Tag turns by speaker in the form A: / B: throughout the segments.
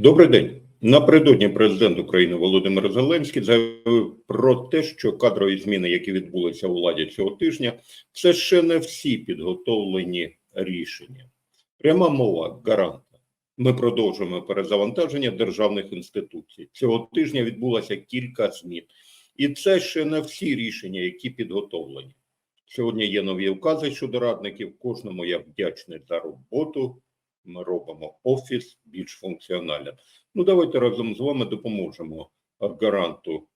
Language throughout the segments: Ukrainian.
A: Добрий день. Напередодні президент України Володимир Зеленський заявив про те, що кадрові зміни, які відбулися у владі цього тижня, це ще не всі підготовлені рішення. Пряма мова гаранта. Ми продовжуємо перезавантаження державних інституцій. Цього тижня відбулося кілька змін, і це ще не всі рішення, які підготовлені. Сьогодні є нові укази щодо радників. Кожному я вдячний за роботу. Ми робимо офіс більш функціональним. Ну, давайте разом з вами допоможемо гаранту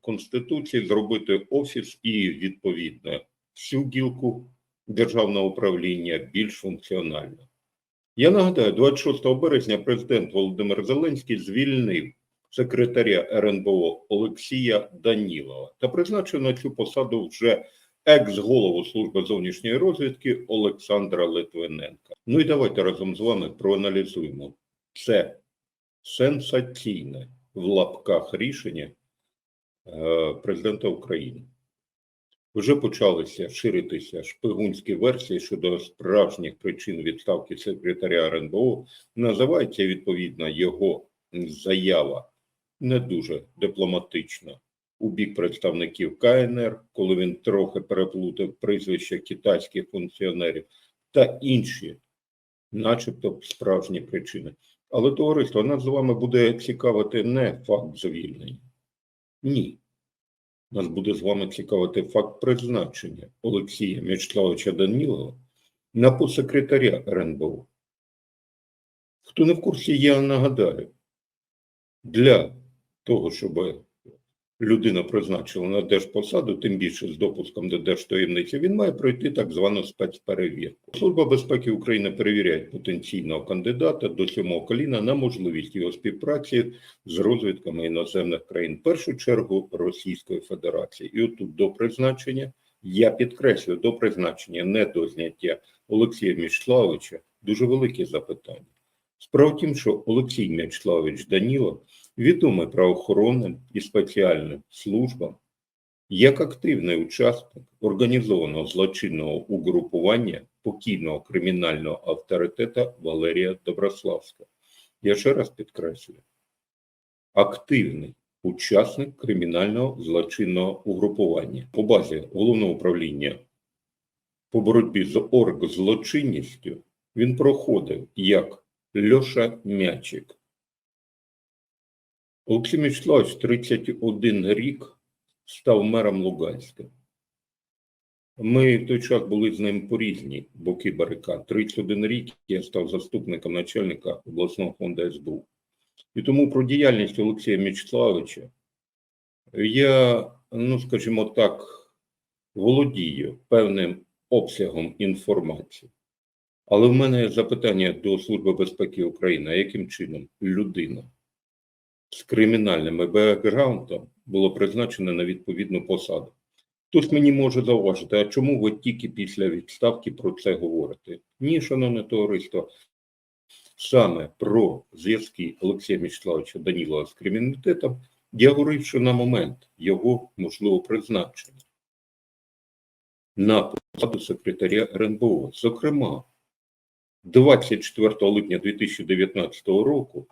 A: Конституції зробити офіс і відповідно всю гілку державного управління більш функціонально. Я нагадаю, 26 березня президент Володимир Зеленський звільнив секретаря РНБО Олексія Данілова та призначив на цю посаду вже екс-голову служби зовнішньої розвідки Олександра Литвиненка. Ну і давайте разом з вами проаналізуємо це сенсаційне в лапках рішення е, президента України. Вже почалися ширитися шпигунські версії щодо справжніх причин відставки секретаря РНБО. Називається відповідно його заява не дуже дипломатично у бік представників КНР, коли він трохи переплутав прізвища китайських функціонерів та інші, начебто, справжні причини. Але товариство нас з вами буде цікавити не факт звільнення. Ні. Нас буде з вами цікавити факт призначення Олексія Мячеславовича Данілова на посекретаря РНБО. Хто не в курсі, я нагадаю, для того, щоб людина призначила на держпосаду, тим більше з допуском до держтаємниці, він має пройти так звану спецперевірку. Служба безпеки України перевіряє потенційного кандидата до сьомого коліна на можливість його співпраці з розвідками іноземних країн, в першу чергу Російської Федерації. І отут до призначення, я підкреслюю, до призначення, не до зняття Олексія Мічславовича, дуже великі запитання. Справа в тім, що Олексій Мячеславович Данілов відомий правоохоронним і спеціальним службам як активний учасник організованого злочинного угрупування покійного кримінального авторитета Валерія Доброславського. Я ще раз підкреслюю: активний учасник кримінального злочинного угрупування по базі головного управління по боротьбі з оргзлочинністю він проходив як Льоша Мячик. Олексій Мячеславович 31 рік став мером Луганська. Ми в той час були з ним по різні боки барикад. 31 рік я став заступником начальника обласного фонду СБУ. І тому про діяльність Олексія Мячеславовича я, ну скажімо так, володію певним обсягом інформації. Але в мене запитання до Служби безпеки України, яким чином людина з кримінальним бекграундом було призначено на відповідну посаду? Хтось мені може зауважити, а чому ви тільки після відставки про це говорите? Ні, шановне товариство, саме про зв'язки Олексія Мячеславовича Данілова з криміналітетом я говорив, що на момент його можливого призначення на посаду секретаря РНБО, зокрема, 24 липня 2019 року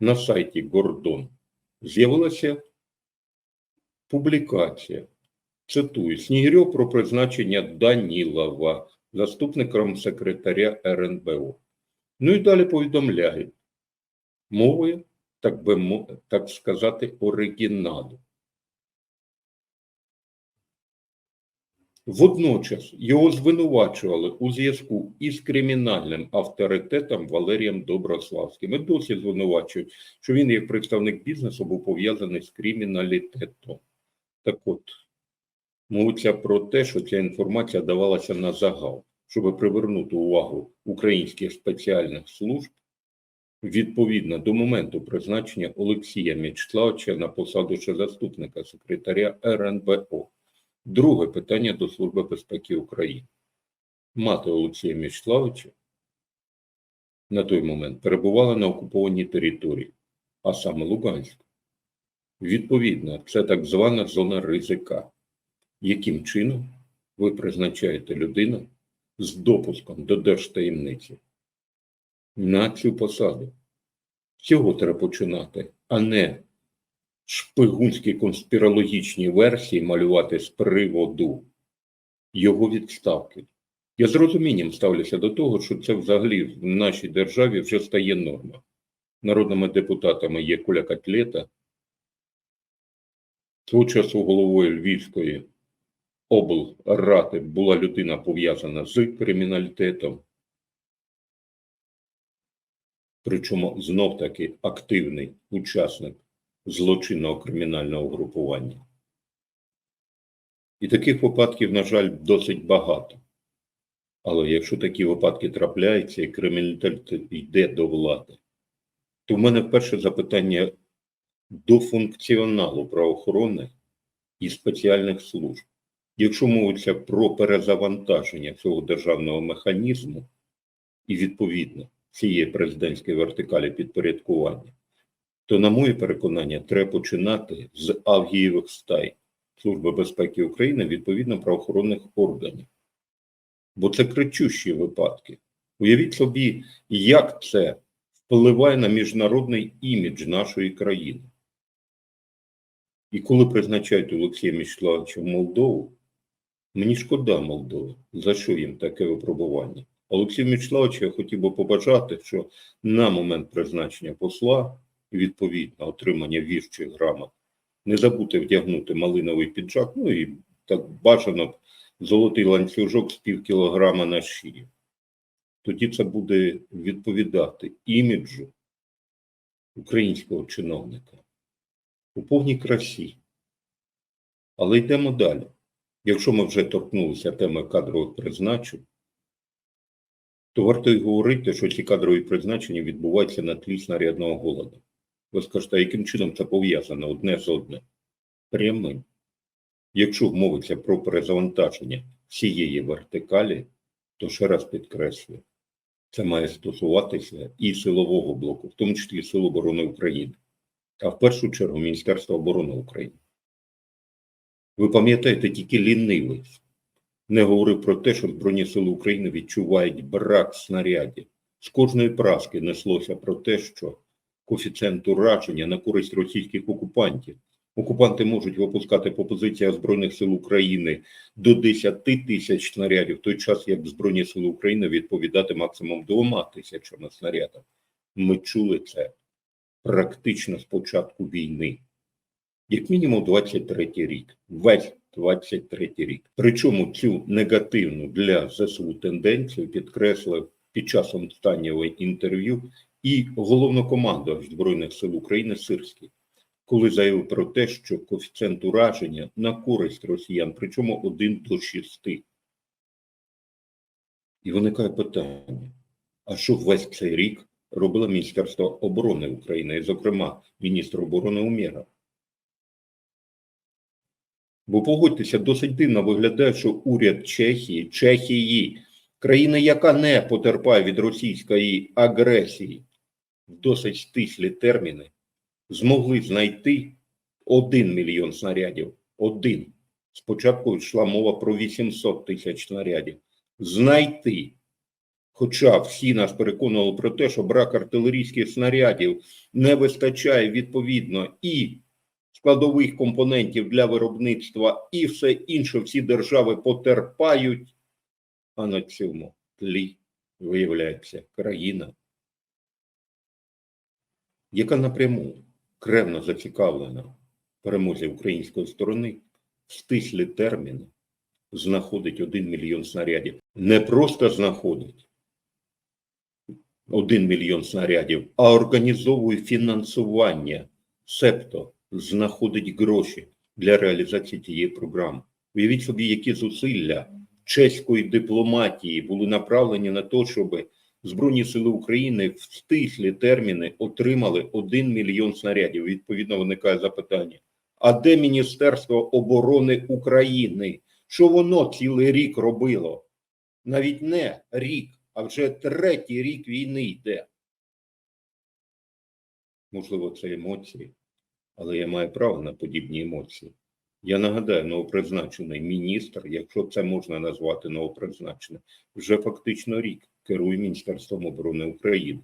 A: на сайті Гордон з'явилася публікація. Цитую Снігирьов про призначення Данілова заступником секретаря РНБО. Ну і далі повідомляють мовою, так би так сказати, оригіналу. Водночас його звинувачували у зв'язку із кримінальним авторитетом Валерієм Доброславським. І досі звинувачують, що він, як представник бізнесу, був пов'язаний з криміналітетом. Так от, мовиться про те, що ця інформація давалася на загал, щоб привернути увагу українських спеціальних служб відповідно до моменту призначення Олексія Мячеславовича на посаду ще заступника секретаря РНБО. Друге питання до Служби безпеки України. Мати Олексія Мячеславовича на той момент перебувала на окупованій території, а саме Луганську. Відповідно, це так звана зона ризика. Яким чином ви призначаєте людину з допуском до держтаємниці на цю посаду? З цього треба починати, а не шпигунські конспірологічні версії малювати з приводу його відставки. Я з розумінням ставлюся до того, що це взагалі в нашій державі вже стає норма. Народними депутатами є Коля Котлета, свого часу головою Львівської облради була людина пов'язана з криміналітетом. Причому знов таки активний учасник злочинного кримінального групування. І таких випадків, на жаль, досить багато. Але якщо такі випадки трапляються і криміналітет йде до влади, то в мене перше запитання до функціоналу правоохорони і спеціальних служб. Якщо мовиться про перезавантаження цього державного механізму і відповідно цієї президентської вертикалі підпорядкування, то, на моє переконання, треба починати з Авгієвих стай Служби безпеки України відповідно правоохоронних органів. Бо це кричущі випадки. Уявіть собі, як це впливає на міжнародний імідж нашої країни. І коли призначають Олексія Мічлавича в Молдову, мені шкода Молдови, за що їм таке випробування. Олексію Мічлавичу я хотів би побажати, що на момент призначення посла і відповідно отримання вірчих грамот не забути вдягнути малиновий піджак, ну і так бажано золотий ланцюжок з пів кілограма на шиї. Тоді це буде відповідати іміджу українського чиновника у повній красі. Але йдемо далі. Якщо ми вже торкнулися теми кадрових призначень, то варто й говорити, що ці кадрові призначення відбуваються на тлі снарядного голоду. Ви скажете, а яким чином це пов'язано одне з одним? Прямим. Якщо мовиться про перезавантаження всієї вертикалі, то ще раз підкреслюю, це має стосуватися і силового блоку, в тому числі Сил оборони України, а в першу чергу Міністерства оборони України. Ви пам'ятаєте, тільки лінивий не говорив про те, що Збройні Сили України відчувають брак снарядів. З кожної праски неслося про те, що коефіцієнт ураження на користь російських окупантів. Окупанти можуть випускати по позиціях Збройних сил України до 10 тисяч снарядів, в той час як Збройні сили України відповідати максимум двома тисячами снарядів. Ми чули це практично з початку війни, як мінімум 23 рік, весь 23 рік. Причому цю негативну для ЗСУ тенденцію підкреслив під час останнього інтерв'ю і головнокомандувач Збройних сил України Сирський коли заявив про те, що коефіцієнт ураження на користь росіян, причому 1 до 6. І виникає питання: а що весь цей рік робило Міністерство оборони України, і, зокрема, міністр оборони Умєра? Бо погодьтеся, досить дивно виглядає, що уряд Чехії, Чехії, країни, яка не потерпає від російської агресії, досить стислі терміни змогли знайти один мільйон снарядів. Один. Спочатку йшла мова про 800 тисяч снарядів. Знайти. Хоча всі нас переконували про те, що брак артилерійських снарядів не вистачає відповідно і складових компонентів для виробництва, і все інше, всі держави потерпають. А на цьому тлі виявляється країна, яка напряму кревно зацікавлена в перемозі української сторони, в стислі терміни знаходить один мільйон снарядів. Не просто знаходить один мільйон снарядів, а організовує фінансування, себто знаходить гроші для реалізації тієї програми. Уявіть собі, які зусилля чеської дипломатії були направлені на те, щоби Збройні сили України в стислі терміни отримали 1 мільйон снарядів. Відповідно, виникає запитання: а де Міністерство оборони України? Що воно цілий рік робило? Навіть не рік, а вже третій рік війни йде. Можливо, це емоції, але я маю право на подібні емоції. Я нагадаю, новопризначений міністр, якщо це можна назвати новопризначеним, вже фактично рік керує Міністерством оборони України.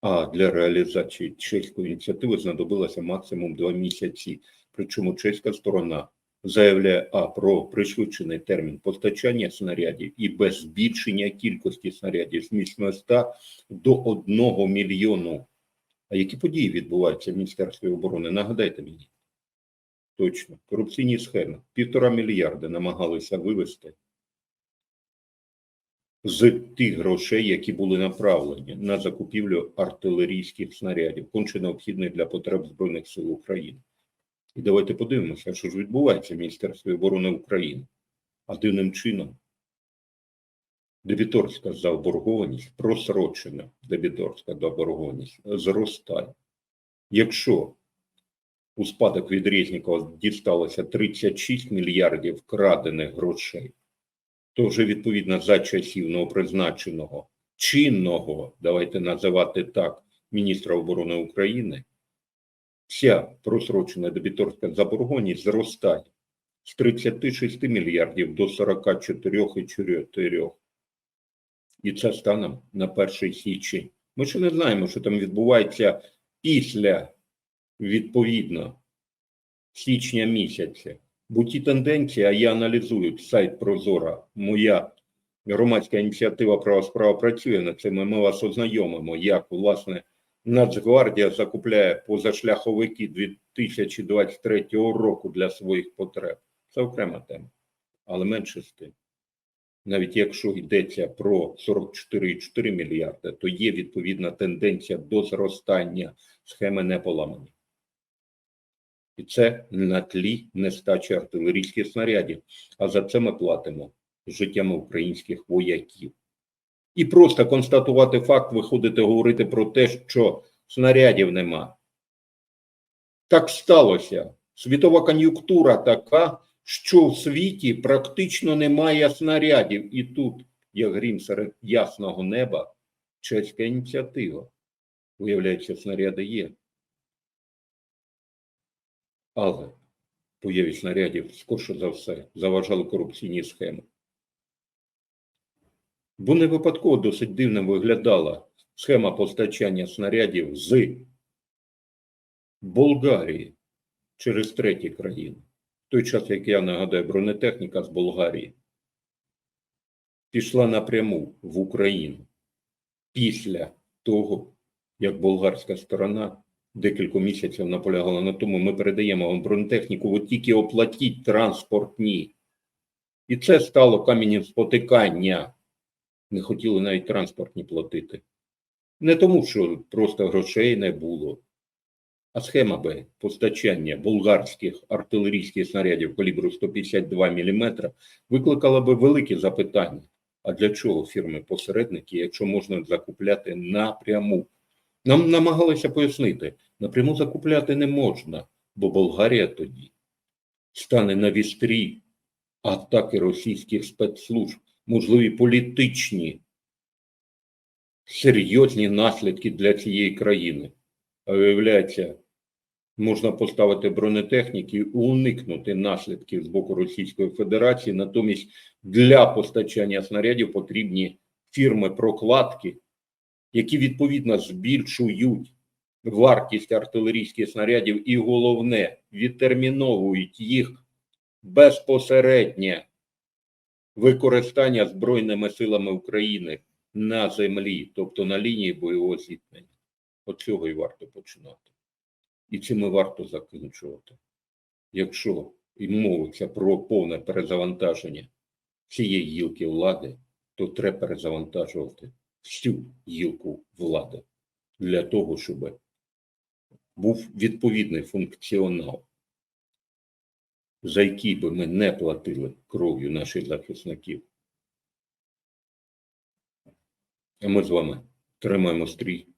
A: А для реалізації чеської ініціативи знадобилося максимум два місяці. Причому чеська сторона заявляє а про пришвидшений термін постачання снарядів і без збільшення кількості снарядів з 800 до 1 мільйону. А які події відбуваються в Міністерстві оборони? Нагадайте мені. Точно, корупційні схеми. Півтора мільярда намагалися вивести з тих грошей, які були направлені на закупівлю артилерійських снарядів, конче необхідних для потреб Збройних сил України. І давайте подивимося, що ж відбувається в Міністерстві оборони України. А дивним чином дебіторська заборгованість, просрочена дебіторська заборгованість зростає. Якщо у спадок від Резнікова дісталося 36 мільярдів вкрадених грошей, то вже відповідно за часів новопризначеного чинного, давайте називати так, міністра оборони України, вся просрочена дебіторська заборгованість зростає з 36 мільярдів до 44,4. І це станом на перший січень. Ми ще не знаємо, що там відбувається після відповідно січня місяця. Бо ті тенденції, а я аналізую сайт Прозора, моя громадська ініціатива права справа працює над цим, ми вас ознайомимо, як власне Нацгвардія закупляє позашляховики 2023 року для своїх потреб. Це окрема тема, але менше з тим. Навіть якщо йдеться про 44,4 мільярди, то є відповідна тенденція до зростання схеми не поламані. І це на тлі нестачі артилерійських снарядів. А за це ми платимо життями українських вояків. І просто констатувати факт, виходити говорити про те, що снарядів нема. Так сталося. Світова кон'юнктура така, що в світі практично немає снарядів. І тут, як грім серед ясного неба, чеська ініціатива. Виявляється, снаряди є. Але появі снарядів, скорше за все, заважали корупційні схеми. Бо не випадково досить дивно виглядала схема постачання снарядів з Болгарії через треті країни. В той час, як я нагадаю, бронетехніка з Болгарії пішла напряму в Україну після того, як болгарська сторона декілька місяців наполягала на тому, ми передаємо вам бронетехніку, от тільки оплатіть транспортні. І це стало камінням спотикання. Не хотіли навіть транспортні платити. Не тому, що просто грошей не було, а схема Б постачання болгарських артилерійських снарядів калібру 152 мм викликала би великі запитання. А для чого фірми-посередники, якщо можна закупляти напряму? Нам намагалися пояснити, напряму закупляти не можна, бо Болгарія тоді стане на вістрі атаки російських спецслужб, можливі політичні, серйозні наслідки для цієї країни. А виявляється, можна поставити бронетехніки і уникнути наслідків з боку Російської Федерації. Натомість для постачання снарядів потрібні фірми-прокладки, які відповідно збільшують вартість артилерійських снарядів і головне відтерміновують їх безпосереднє використання Збройними силами України на землі, тобто на лінії бойового зіткнення. От цього і варто починати. І цим і варто закінчувати. Якщо і мовиться про повне перезавантаження цієї гілки влади, то треба перезавантажувати всю гілку влади для того, щоб був відповідний функціонал, за який би ми не платили кров'ю наших захисників. А ми з вами тримаємо стрій